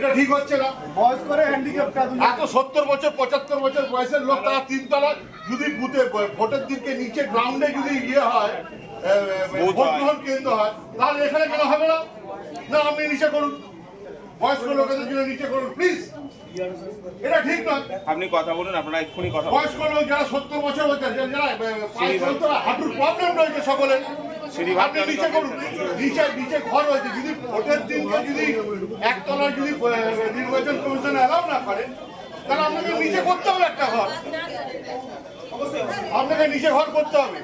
এটা ঠিক হচ্ছে না। বয়স করে হ্যান্ডিক্যাপ এত সত্তর বছর পঁচাত্তর বছর বয়সের লোক তারা তিনতলা যদি বুথে ভোটের দিনকে নিচে গ্রাউন্ডে যদি ইয়ে হয় ভোট হয়। গ্রহণ কেন্দ্র হয় তাহলে এখানে কেন হবে না? না আপনি নিচে করুন। বয়স্ক লোকেদের জন্য নিচে করুন প্লিজ এটা ঠিক নয়। আপনি কথা বলুন আপনারা এক্ষুনি কথা বয়স্ক লোক যারা সত্তর বছর যারা হাঁটুর প্রবলেম রয়েছে সকলের আপনি নিচে করুন। নিচে নিচে ঘর রয়েছে। যদি ভোটের দিনকে যদি একতলার যদি নির্বাচন কমিশন অ্যালাউ না করে, তাহলে আপনাকে নিচে করতে হবে একটা ঘর। আপনাকে নিচে ঘর করতে হবে।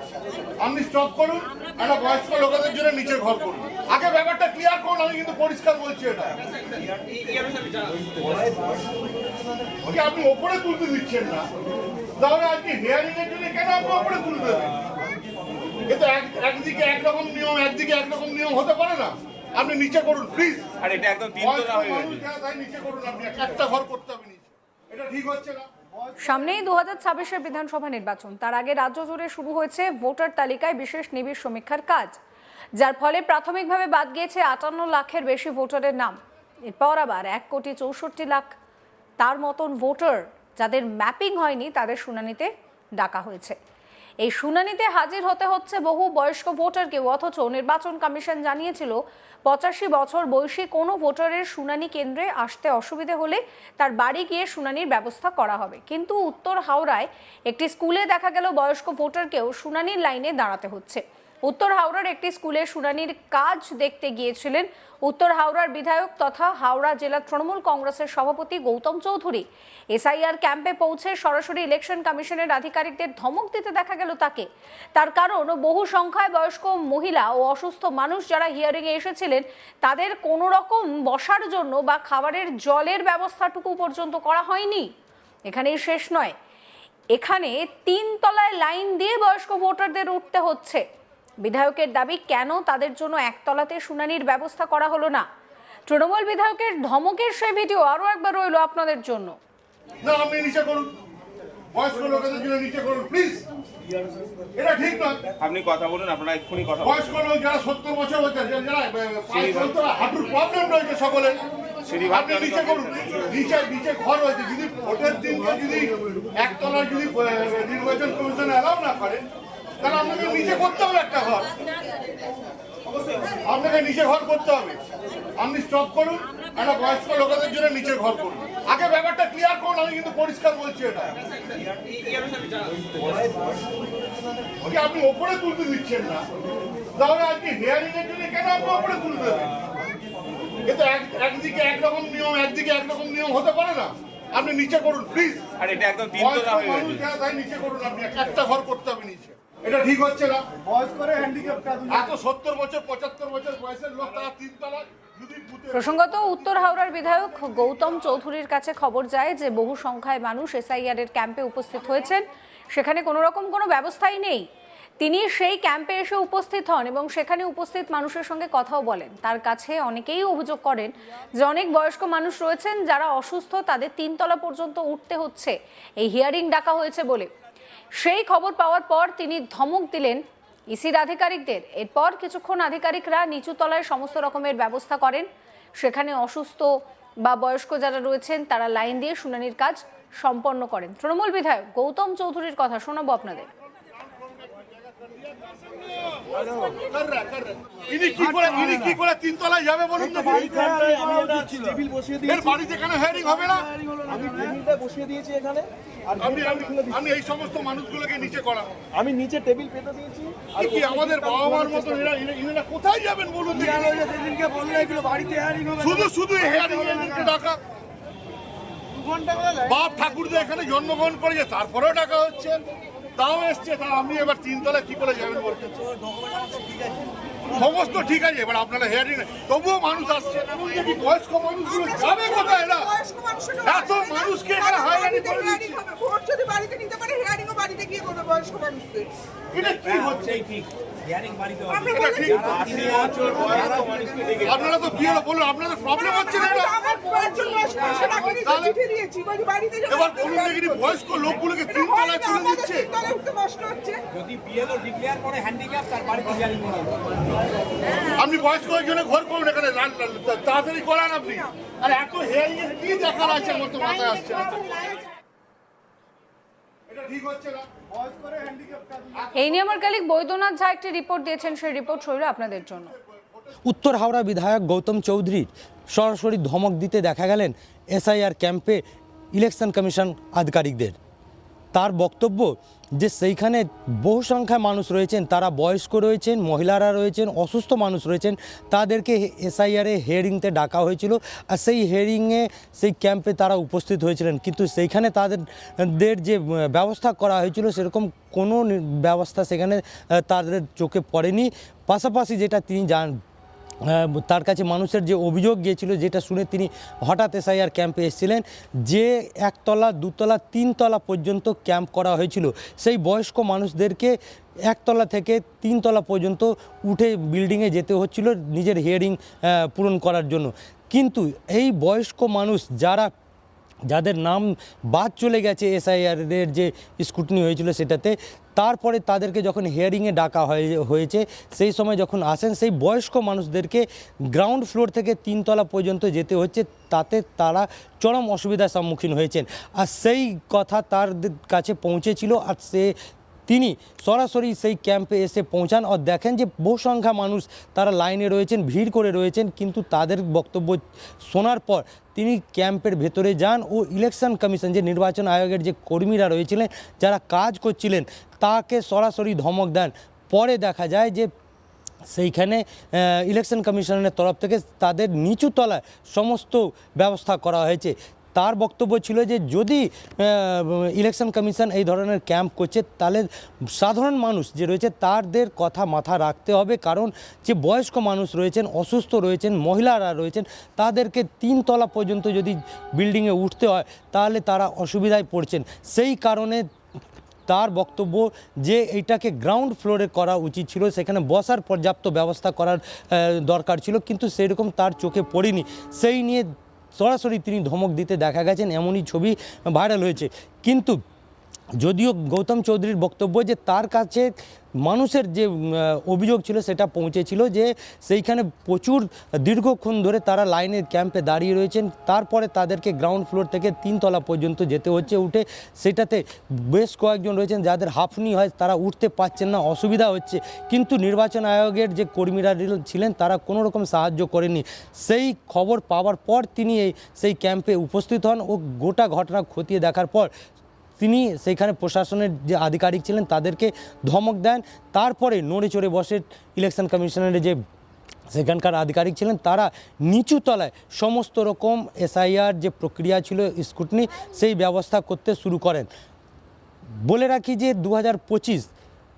আপনি স্টপ করুন, একটা বয়স্ক লোকেদের জন্য নিচে ঘর করুন। আগে ব্যাপারটা ক্লিয়ার করুন, আমি কিন্তু পরিষ্কার বলছি এটা। আপনি ওপরে তুলতে দিচ্ছেন না? তাহলে আজকে হেয়ারিং এর জন্য কেন আপনি ওপরে তুলতে দেবেন কিন্তু একদিকে একরকম নিয়ম একদিকে একরকম নিয়ম হতে পারে না। আপনি নিচে করুন প্লিজ আর এটা একদম তিনতলা হয়ে গেছে। তাই নিচে করুন আপনি একটা ঘর করতে হবে নিচে। এটা ঠিক হচ্ছে না। সামনেই দু হাজার ছাব্বিশের বিধানসভা নির্বাচন। তার আগে রাজ্য জুড়ে শুরু হয়েছে ভোটার তালিকায় বিশেষ নিবিড় সমীক্ষার কাজ। যার ফলে প্রাথমিকভাবে বাদ গিয়েছে আটান্ন লাখের বেশি ভোটারের নাম। এরপর আবার এক কোটি চৌষট্টি লাখ তার মতন ভোটার যাদের ম্যাপিং হয়নি তাদের শুনানিতে ডাকা হয়েছে। এই শুনানিতে হাজির হতে হচ্ছে বহু বয়স্ক ভোটারকে অথচ নির্বাচন কমিশন জানিয়েছিল পঁচাশি বছর বয়সী কোনো ভোটারের শুনানি কেন্দ্রে আসতে অসুবিধে হলে তার বাড়ি গিয়ে শুনানির ব্যবস্থা করা হবে। কিন্তু উত্তর হাওড়ায় একটি স্কুলে দেখা গেল বয়স্ক ভোটারকেও শুনানির লাইনে দাঁড়াতে হচ্ছে। উত্তর হাওড়ার একটি স্কুলে শুনানির কাজ দেখতে গিয়েছিলেন উত্তর হাওড়ার বিধায়ক তথা হাওড়া জেলা তৃণমূল কংগ্রেসের সভাপতি গৌতম চৌধুরী এসআইআর ক্যাম্পে পৌঁছে সরাসরি ইলেকশন কমিশনের আধিকারিকদের ধমক দিতে দেখা গেল তাকে। তার কারণ, বহু সংখ্যায় বয়স্ক মহিলা ও অসুস্থ মানুষ যারা হিয়ারিংয়ে এসেছিলেন, তাদের কোনো রকম বসার জন্য বা খাবারের জলের ব্যবস্থাটুকু পর্যন্ত করা হয়নি। এখানেই শেষ নয়। এখানে তিন তলায় লাইন দিয়ে বয়স্ক ভোটারদের উঠতে হচ্ছে। বিধায়কের দাবি কেন তাদের জন্য একতলাতে শুনানির ব্যবস্থা করা হলো না? তৃণমূল বিধায়কের ধমকের সেই ভিডিও আরও একবার রইল আপনাদের জন্য। না আপনি নিচে করুন। বয়স্ক লোকেদের জন্য নিচে করুন প্লিজ এটা ঠিক নয় আপনি কথা বলুন আপনারা এক্ষুনি কথা বয়স্ক লোক যারা সত্তর বছর হয়েছে যারা এ, পায়ে চলতে পারে, হাঁটুর প্রবলেম রয়েছে সকলের আপনি নিচে করুন। নিচে নিচে ঘর রয়েছে। যদি ভোটের দিনকে যদি নির্বাচন কমিশন অ্যালাউ না করে তাহলে আপনাকে নিচে করতে হবে একটা ঘর। আপনাকে নিচে ঘর করতে হবে। আপনি স্টপ করুন একটা বয়স্ক লোকেদের জন্য নিচে ঘর করুন। আগে ব্যাপারটা ক্লিয়ার করুন আমি কিন্তু পরিষ্কার বলছি এটা। ওকে আপনি ওপরে তুলতে দিচ্ছেন না। তাহলে আজকে হেয়ারিং এর জন্য কেন আপনি ওপরে তুলতে দেবেন? একদিকে একরকম নিয়ম একদিকে একরকম নিয়ম হতে পারে না। আপনি নিচে করুন প্লিজ আর এটা একদম হয়ে গেছে। তাই নিচে করুন আপনি। একটা ঘর করতে হবে নিচে। এটা ঠিক হচ্ছে না। বয়স করে হ্যান্ডিক্যাপ এত সত্তর বছর পঁচাত্তর বছর বয়সের লোক তারা প্রসঙ্গত উত্তর হাওড়ার বিধায়ক গৌতম চৌধুরীর কাছে খবর যায় যে বহু সংখ্যায় মানুষ এসআইআর এর ক্যাম্পে উপস্থিত হয়েছেন। সেখানে কোনো রকম কোনো ব্যবস্থাই নেই। তিনি সেই ক্যাম্পে এসে উপস্থিত হন এবং সেখানে উপস্থিত মানুষের সঙ্গে কথাও বলেন। তার কাছে অনেকেই অভিযোগ করেন যে অনেক বয়স্ক মানুষ রয়েছেন যারা অসুস্থ তাদের তিনতলা পর্যন্ত উঠতে হচ্ছে। এই হিয়ারিং ডাকা হয়েছে বলে। সেই খবর পাওয়ার পর তিনি ধমক দিলেন ইসির আধিকারিকদের। এরপর কিছুক্ষণ আধিকারিকরা নিচু তলায় সমস্ত রকমের ব্যবস্থা করেন। সেখানে অসুস্থ বা বয়স্ক যারা রয়েছেন, তারা লাইন দিয়ে শুনানির কাজ সম্পন্ন করেন। তৃণমূল বিধায়ক গৌতম চৌধুরীর কথা শোনাবো আপনাদের। ইনি কি করে ইনি কি করে তিনতলায় যাবে বলুন তো? টেবিল বসিয়ে এর বাড়িতে কেন হেয়ারিং হবে না? আমি টেবিলটা বসিয়ে দিয়েছি এখানে। আর আমি আমি খুলে দিচ্ছি। আমি এই সমস্ত মানুষগুলোকে নিচে করাবো। আমি নিচে টেবিল পেতে দিয়েছি। আর কি আমাদের বাবা মার মতো এরা এরা- কোথায় যাবেন বলুন দেখি? সেদিনকে বলল এগুলো বাড়িতে হবে শুধু শুধু হেয়ারিং এদেরকে ডাকা। দু ঘণ্টা বাপ ঠাকুরদের এখানে জন্মগ্রহণ করেছে তারপরেও ডাকা হচ্ছে। তাও এসছে তা আপনি এবার তিনতলা কি করে যাবেন বলছেন সমস্ত ঠিক আছে এবার আপনারা হেয়ারিং তবুও মানুষ আসছে। বয়স্ক মানুষগুলো যাবে কোথায় এরা? এত মানুষকে এখানে হয়রানি করে দিচ্ছে ভোট যদি বাড়িতে নিতে পারে হেয়ারিংও বাড়িতে গিয়ে করবে বয়স্ক মানুষদের এটা কি হচ্ছে? আমরা এটা বলেছি ঠিক আপনারা তো বিয়ে বলুন আপনাদের প্রবলেম হচ্ছে না এবার বলুন দেখি বয়স্ক লোকগুলোকে তিন তলায় তুলে দিচ্ছে তিনতলায় উঠতে কষ্ট হচ্ছে যদি বিএলও ডিক্লেয়ার করে হ্যান্ডিক্যাপ তার বাড়িতে হিয়ারিং করা আপনি বয়স্ক জন্য ঘর করুন এখানে তাড়াতাড়ি করান আপনি। আর এত হেয়ারিং এর কি দেখার আছে আমার তো মাথায় আসছে না। এটা ঠিক হচ্ছে না। এই নিয়ে আমার কালিক বৈদ্যনাথ ঝা একটি রিপোর্ট দিয়েছেন সেই রিপোর্ট শরীর আপনাদের জন্য। উত্তর হাওড়া বিধায়ক গৌতম চৌধুরীর সরাসরি ধমক দিতে দেখা গেলেন এসআইআর ক্যাম্পে ইলেকশন কমিশন আধিকারিকদের। তার বক্তব্য যে সেইখানে বহু সংখ্যায় মানুষ রয়েছেন, তারা বয়স্ক রয়েছেন, মহিলারা রয়েছেন, অসুস্থ মানুষ রয়েছেন, তাদেরকে এসআইআরে হেয়ারিংতে ডাকা হয়েছিল আর সেই হেয়ারিংয়ে সেই ক্যাম্পে তারা উপস্থিত হয়েছিলেন। কিন্তু সেইখানে তাদের দের যে ব্যবস্থা করা হয়েছিল, সেরকম কোনো ব্যবস্থা সেখানে তাদের চোখে পড়েনি। পাশাপাশি যেটা তিনি জান তার কাছে মানুষের যে অভিযোগ গিয়েছিল, যেটা শুনে তিনি হঠাৎ এসআইআর ক্যাম্পে এসেছিলেন, যে একতলা, দুতলা, তিনতলা পর্যন্ত ক্যাম্প করা হয়েছিল। সেই বয়স্ক মানুষদেরকে একতলা থেকে তিনতলা পর্যন্ত উঠে বিল্ডিংয়ে যেতে হচ্ছিল নিজের হিয়ারিং পূরণ করার জন্য। কিন্তু এই বয়স্ক মানুষ যারা যাদের নাম বাদ চলে গেছে এসআইআরদের যে স্কুটনি হয়েছিল সেটাতে, তারপরে তাদেরকে যখন হিয়ারিংয়ে ডাকা হয়ে, হয়েছে, সেই সময় যখন আসেন, সেই বয়স্ক মানুষদেরকে গ্রাউন্ড ফ্লোর থেকে তিনতলা পর্যন্ত যেতে হচ্ছে, তাতে তারা চরম অসুবিধার সম্মুখীন হয়েছেন। আর সেই কথা তার কাছে পৌঁছেছিল, আর সে তিনি সরাসরি সেই ক্যাম্পে এসে পৌঁছান আর দেখেন যে বহু সংখ্যা মানুষ তারা লাইনে রয়েছেন, ভিড় করে রয়েছেন। কিন্তু তাদের বক্তব্য শোনার পর তিনি ক্যাম্পের ভেতরে যান ও ইলেকশন কমিশন যে নির্বাচন আয়োগের যে কর্মীরা রয়েছিলেন, যারা কাজ করছিলেন, তাকে সরাসরি ধমক দেন। পরে দেখা যায় যে সেইখানে ইলেকশন কমিশনের তরফ থেকে তাদের নিচু তলায় সমস্ত ব্যবস্থা করা হয়েছে। তার বক্তব্য ছিল যে যদি ইলেকশন কমিশন এই ধরনের ক্যাম্প করছে, তাহলে সাধারণ মানুষ যে রয়েছে তাদের কথা মাথা রাখতে হবে। কারণ যে বয়স্ক মানুষ রয়েছেন, অসুস্থ রয়েছেন, মহিলারা রয়েছেন, তাদেরকে তিনতলা পর্যন্ত যদি বিল্ডিংয়ে উঠতে হয়, তাহলে তারা অসুবিধায় পড়ছেন। সেই কারণে তার বক্তব্য যে এইটাকে গ্রাউন্ড ফ্লোরে করা উচিত ছিল, সেখানে বসার পর্যাপ্ত ব্যবস্থা করার দরকার ছিল, কিন্তু সেরকম তার চোখে পড়েনি। সেই নিয়ে সরাসরি তিনি ধমক দিতে দেখা গেছেন এমনই ছবি ভাইরাল হয়েছে। কিন্তু যদিও গৌতম চৌধুরীর বক্তব্য যে তার কাছে মানুষের যে অভিযোগ ছিল সেটা পৌঁছেছিল যে সেইখানে প্রচুর দীর্ঘক্ষণ ধরে তারা লাইনের ক্যাম্পে দাঁড়িয়ে রয়েছেন। তারপরে তাদেরকে গ্রাউন্ড ফ্লোর থেকে তিনতলা পর্যন্ত যেতে হচ্ছে উঠে। সেটাতে বেশ কয়েকজন রয়েছেন যাদের হাফনি হয়, তারা উঠতে পারছেন না, অসুবিধা হচ্ছে। কিন্তু নির্বাচন আয়োগের যে কর্মীরা ছিলেন, তারা কোনো রকম সাহায্য করেনি সেই খবর পাওয়ার পর তিনি সেই ক্যাম্পে উপস্থিত হন ও গোটা ঘটনা খতিয়ে দেখার পর তিনি সেইখানে প্রশাসনের যে আধিকারিক ছিলেন তাদেরকে ধমক দেন। তারপরে নড়ে চড়ে বসে ইলেকশন কমিশনারের যে সেখানকার আধিকারিক ছিলেন, তারা নিচু তলায় সমস্ত রকম এসআইআর যে প্রক্রিয়া ছিল স্কুটনি সেই ব্যবস্থা করতে শুরু করেন। বলে রাখি যে দু হাজার পঁচিশ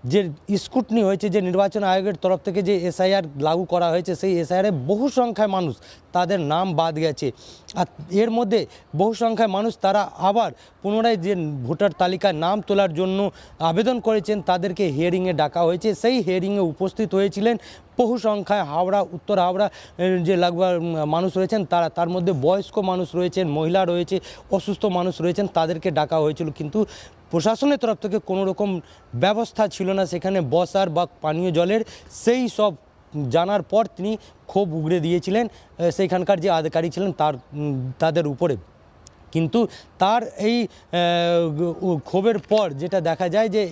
যে স্কুটনি হয়েছে, যে নির্বাচন আয়োগের তরফ থেকে যে এসআইআর লাগু করা হয়েছে, সেই এসআইআরে বহু সংখ্যায় মানুষ তাদের নাম বাদ গেছে। আর এর মধ্যে বহু সংখ্যায় মানুষ তারা আবার পুনরায় যে ভোটার তালিকায় নাম তোলার জন্য আবেদন করেছেন, তাদেরকে হিয়ারিংয়ে ডাকা হয়েছে। সেই হিয়ারিংয়ে উপস্থিত হয়েছিলেন বহু সংখ্যায় হাওড়া, উত্তর হাওড়া যে লাগবার মানুষ রয়েছেন, তারা, তার মধ্যে বয়স্ক মানুষ রয়েছেন, মহিলা রয়েছে, অসুস্থ মানুষ রয়েছেন, তাদেরকে ডাকা হয়েছিল। কিন্তু প্রশাসনের তরফ থেকে কোনো রকম ব্যবস্থা ছিল না। সেখানে বসার বা পানীয় জলের সেই সব জানার পর তিনি ক্ষোভ উগড়ে দিয়েছিলেন। সেইখানকার যে আধিকারিক ছিলেন তার তাদের উপরে। কিন্তু তার এই ক্ষোভের পর যেটা দেখা যায় যে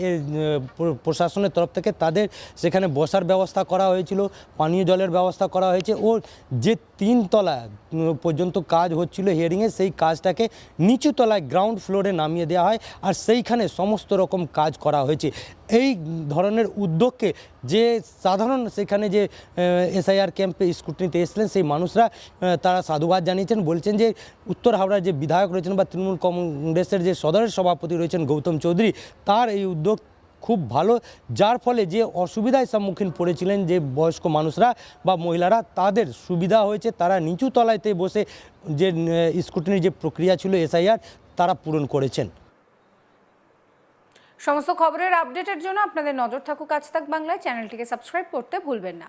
প্রশাসনের তরফ থেকে তাদের সেখানে বসার ব্যবস্থা করা হয়েছিল, পানীয় জলের ব্যবস্থা করা হয়েছে। ও যে তিনতলা উম, পর্যন্ত কাজ হচ্ছিল হিয়ারিংয়ে সেই কাজটাকে নিচু তলায় গ্রাউন্ড ফ্লোরে নামিয়ে দেওয়া হয় আর সেইখানে সমস্ত রকম কাজ করা হয়েছে। এই ধরনের উদ্যোগকে যে সাধারণ সেখানে যে এসআইআর ক্যাম্পে স্কুটনিতে এসেছিলেন সেই মানুষরা তারা সাধুবাদ জানিয়েছেন বলছেন যে উত্তর হাওড়ার যে বিধায়ক রয়েছেন বা তৃণমূল কংগ্রেসের যে সদরের সভাপতি রয়েছেন গৌতম চৌধুরী তার এই উদ্যোগ খুব ভালো, যার ফলে যে অসুবিধায় সম্মুখীন পড়েছিলেন যে বয়স্ক মানুষরা বা মহিলারা, তাদের সুবিধা হয়েছে। তারা নিচু তলাইতে বসে যে স্কুটিনির যে প্রক্রিয়া ছিল এসআইআর তারা পূরণ করেছেন। সমস্ত খবরের আপডেটের জন্য আপনাদের নজর থাকুক আজ তাক বাংলায়। চ্যানেলটিকে সাবস্ক্রাইব করতে ভুলবেন না।